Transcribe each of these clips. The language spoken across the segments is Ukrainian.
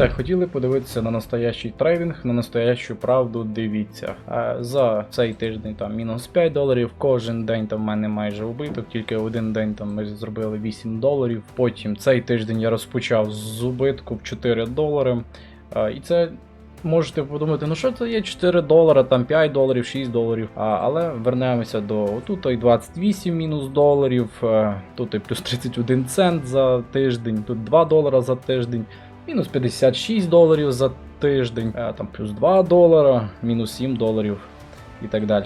так, хотіли подивитися на настоящий трейдинг, на настоящу правду, дивіться. А за цей тиждень там мінус 5 доларів, кожен день там в мене майже убиток, тільки один день там ми зробили 8 доларів. Потім цей тиждень я розпочав з убитку в 4 долари. А, і це можете подумати, ну що це є 4 долара, там 5 доларів, 6 доларів. А, але вернемося до тут і 28 мінус доларів, е, тут і плюс 31 цент за тиждень, тут 2 долара за тиждень, мінус 56 доларів за тиждень, е, там плюс 2 долара, мінус 7 доларів і так далі.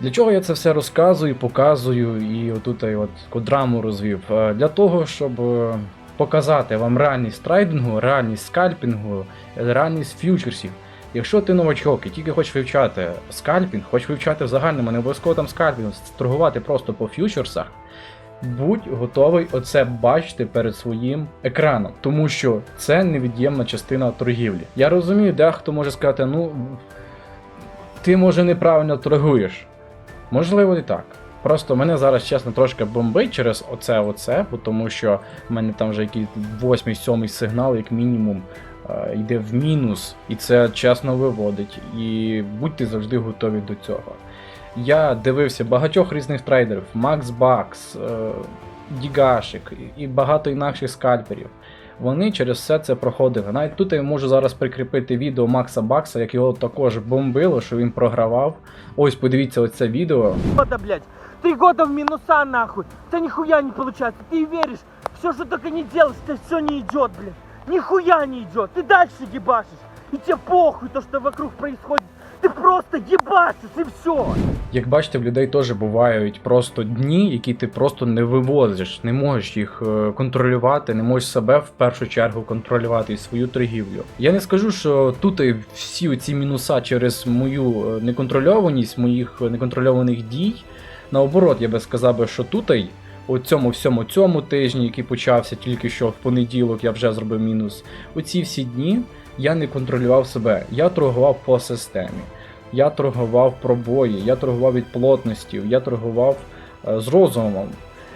Для чого я це все розказую, показую і отут я от драму розвів? Е, Для того, щоб е, показати вам реальність трейдингу, реальність скальпінгу, реальність фьючерсів. Якщо ти новачок і тільки хочеш вивчати скальпінг, хочеш вивчати в загальному, не обов'язково там скальпінг, торгувати просто по фьючерсах, будь готовий оце бачити перед своїм екраном, тому що це невід'ємна частина торгівлі. Я розумію, дехто може сказати, ну ти може неправильно торгуєш. Можливо, і так. Просто мене зараз, чесно, трошки бомбить через оце, оце, тому що в мене там вже якийсь восьмий, сьомий сигнал, як мінімум, е, йде в мінус, і це чесно виводить. І будьте завжди готові до цього. Я дивився багатьох різних трейдерів: Макс Бакс, е, Дігашик і багато інакших скальперів. Вони через все це проходили. Навіть тут я можу зараз прикріпити відео Макса Бакса, як його також бомбило, що він програвав. Ось подивіться оце відео. года, блядь. Три года в минуса, нахуй. Да нихуя не получается. Ты веришь, все, что только не делаешь, то все не идет, блядь. Нихуя не идет. Ты дальше ебашишь. И тебе похуй то, что вокруг происходит. Ты просто ебашишь и все. Як бачите, в людей теж бувають просто дні, які ти просто не вивозиш, не можеш їх е, контролювати, не можеш себе в першу чергу контролювати і свою торгівлю. Я не скажу, що тут і всі ці мінуса через мою е, неконтрольованість, моїх неконтрольованих дій. Наоборот, я би сказав, що тут у цьому всьому цьому тижні, який почався тільки що в понеділок, я вже зробив мінус. У ці всі дні я не контролював себе, я торгував по системі. Я торгував пробої, я торгував від плотності, я торгував е, з розумом,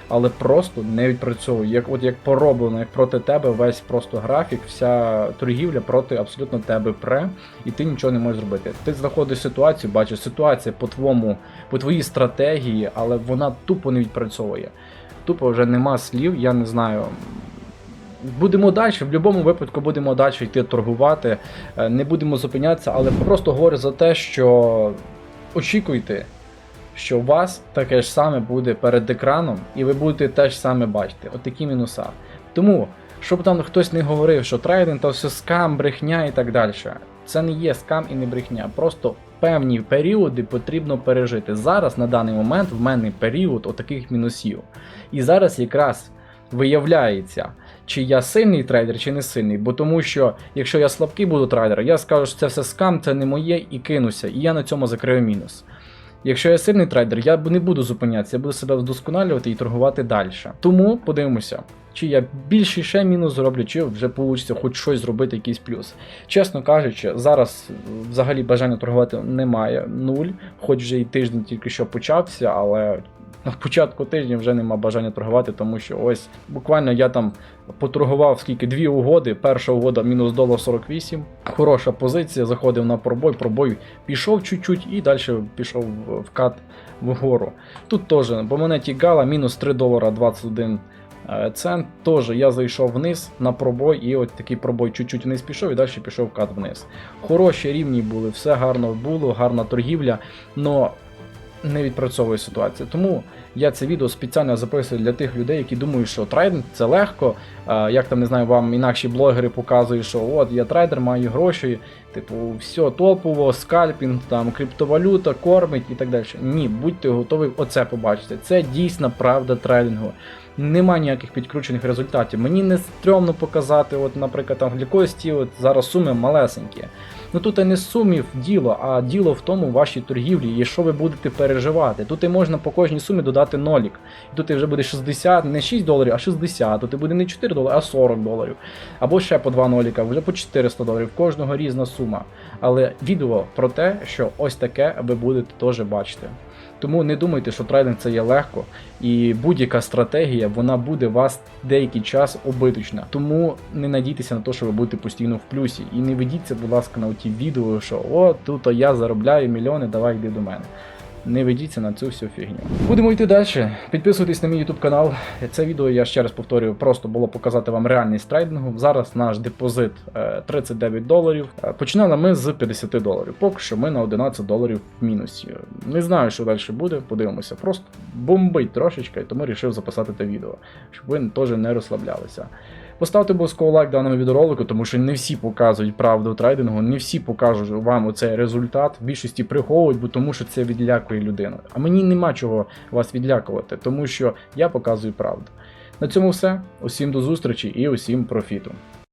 але просто не відпрацьовую. Як от як пороблено, як проти тебе весь просто графік, вся торгівля проти абсолютно тебе пре, і ти нічого не можеш зробити. Ти знаходиш ситуацію, бачиш ситуація по твоєму, по твоїй стратегії, але вона тупо не відпрацьовує. Тупо вже нема слів, я не знаю. Будемо далі, в будь-якому випадку будемо далі йти торгувати, е, не будемо зупинятися, але просто говорю за те, що очікуйте, що у вас таке ж саме буде перед екраном, і ви будете те ж саме бачити. От такі мінуса. Тому, щоб там хтось не говорив, що трейдинг то все скам, брехня і так далі. Це не є скам і не брехня. Просто певні періоди потрібно пережити. Зараз, на даний момент, в мене період отаких мінусів. І зараз якраз виявляється, чи я сильний трейдер, чи не сильний. Бо тому що, якщо я слабкий буду трейдер, я скажу, що це все скам, це не моє, і кинуся, і я на цьому закрию мінус. Якщо я сильний трейдер, я не буду зупинятися, я буду себе вдосконалювати і торгувати далі. Тому подивимося, чи я більший ще мінус зроблю, чи вже вийде хоч щось зробити, якийсь плюс. Чесно кажучи, зараз взагалі бажання торгувати немає нуль, хоч вже і тиждень тільки що почався, але на початку тижня вже нема бажання торгувати, тому що ось буквально я там поторгував скільки дві угоди. Перша угода мінус долар 48. Хороша позиція, заходив на пробой, пробой пішов чуть-чуть і далі пішов вкат вгору. Тут теж по монеті Гала мінус 3 долара 21 е, цент. Теж я зайшов вниз на пробой, і от такий пробой чуть-чуть вниз пішов і далі пішов вкат вниз. Хороші рівні були, все гарно було, гарна торгівля, но не відпрацьовує ситуація. Тому я це відео спеціально записую для тих людей, які думають, що трейдинг це легко. Як там не знаю, вам інакші блогери показують, що от я трейдер, маю гроші, типу, все топово, скальпінг, там криптовалюта, кормить і так далі. Ні, будьте готові оце побачити. Це дійсна правда трейдингу. Нема ніяких підкручених результатів. Мені не стрьомно показати, от, наприклад, там глікості, от зараз суми малесенькі. Ну тут і не сумів діло, а діло в тому вашій торгівлі, і що ви будете переживати. Тут і можна по кожній сумі додати нолік. І тут і вже буде 60, не 6 доларів, а 60. Тут і буде не 4 долари, а 40 доларів. Або ще по 2 ноліка, вже по 400 доларів. Кожного різна сума. Але відео про те, що ось таке ви будете теж бачити. Тому не думайте, що трейдинг це є легко, і будь-яка стратегія вона буде вас деякий час обиточна. Тому не надійтеся на те, що ви будете постійно в плюсі. І не ведіться, будь ласка, на оті відео, що о, тут я заробляю мільйони, давай йди до мене. Не ведіться на цю всю фігню. Будемо йти далі. Підписуйтесь на мій YouTube канал. Це відео я ще раз повторюю, просто було показати вам реальність трейдингу. Зараз наш депозит е, 39 доларів. Е, Починали ми з 50 доларів. Поки що ми на 11 доларів в мінусі. Не знаю, що далі буде. Подивимося. Просто бомбить трошечки, тому вирішив записати те відео, щоб ви теж не розслаблялися. Поставте обов'язково лайк даному відеоролику, тому що не всі показують правду трейдингу, не всі покажуть вам оцей результат. В більшості приховують, бо тому що це відлякує людину. А мені нема чого вас відлякувати, тому що я показую правду. На цьому все. Усім до зустрічі і усім профіту.